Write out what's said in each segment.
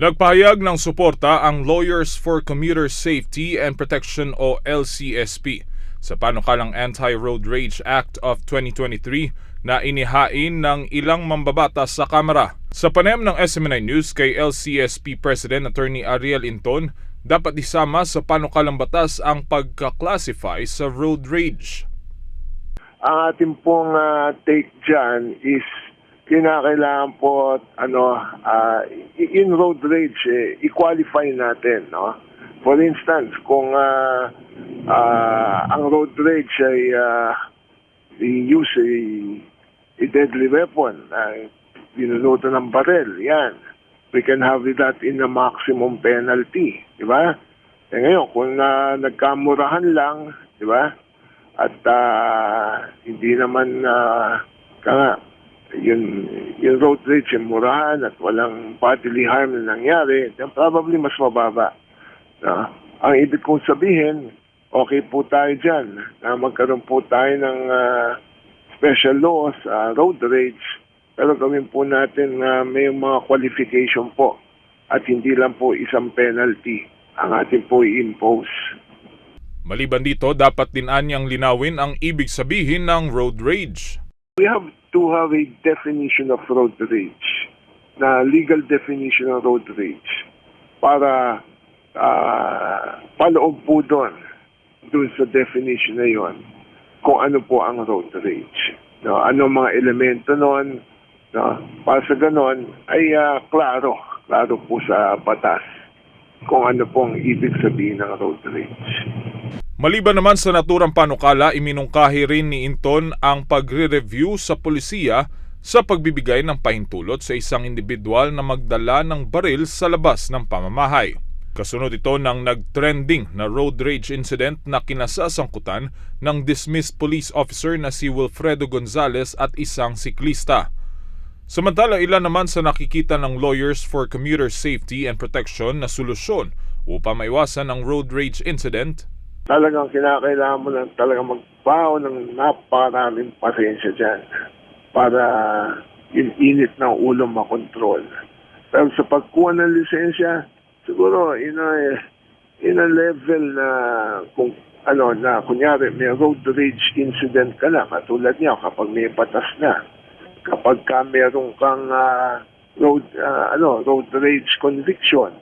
Nagpahayag ng suporta ang Lawyers for Commuter Safety and Protection o LCSP sa panukalang Anti-Road Rage Act of 2023 na inihain ng ilang mambabatas sa Kamara. Sa panayam ng SMNI News kay LCSP President Attorney Ariel Inton, dapat isama sa panukalang batas ang pagka-classify sa road rage. ang ating pong ah, take dyan is kinakailangan po ano i- in road rage eh, i-qualify natin no? For instance kung ah, ah, ang road rage ay uh, use a, a deadly weapon uh, binunuto ng barel yan. We can have that in a maximum penalty di ba? Eh ngayon kung na nagkamurahan lang di ba? At ah, hindi naman uh, yun, yung road rage yung murahan at walang bodily harm na nangyari, then probably mas mababa. No? Ang ibig kong sabihin, okay po tayo dyan na magkaroon po tayo ng ah, special laws, ah, road rage, pero gawin po natin na may mga qualification po at hindi lang po isang penalty ang ating po i-impose. Maliban dito, dapat din anyang linawin ang ibig sabihin ng road rage. We have to have a definition of road rage, na legal definition of road rage, para ah, paloob po doon, doon sa definition na yon, kung ano po ang road rage. No, ano mga elemento noon, no, para sa ganon ay ah, klaro, klaro po sa batas kung ano pong ibig sabihin ng road rage. Maliban naman sa naturang panukala, iminungkahi rin ni Inton ang pagre-review sa polisiya sa pagbibigay ng pahintulot sa isang individual na magdala ng baril sa labas ng pamamahay. Kasunod ito ng nag-trending na road rage incident na kinasasangkutan ng dismissed police officer na si Wilfredo Gonzales at isang siklista. Samantala ilan naman sa nakikita ng Lawyers for Commuter Safety and Protection na solusyon upang maiwasan ang road rage incident talagang kinakailangan mo lang talagang magbaho ng napakaraming pasensya dyan para yung init ng ulo makontrol. Pero sa pagkuha ng lisensya, siguro in a, in a level na kung ano na kunyari may road rage incident ka na katulad niya kapag may batas na kapag ka meron kang ah, road ah, ano road rage conviction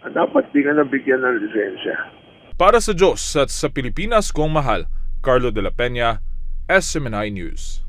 ah, dapat di ka nabigyan ng lisensya Para sa Diyos at sa Pilipinas kong mahal, Carlo de la Peña, SMNI News.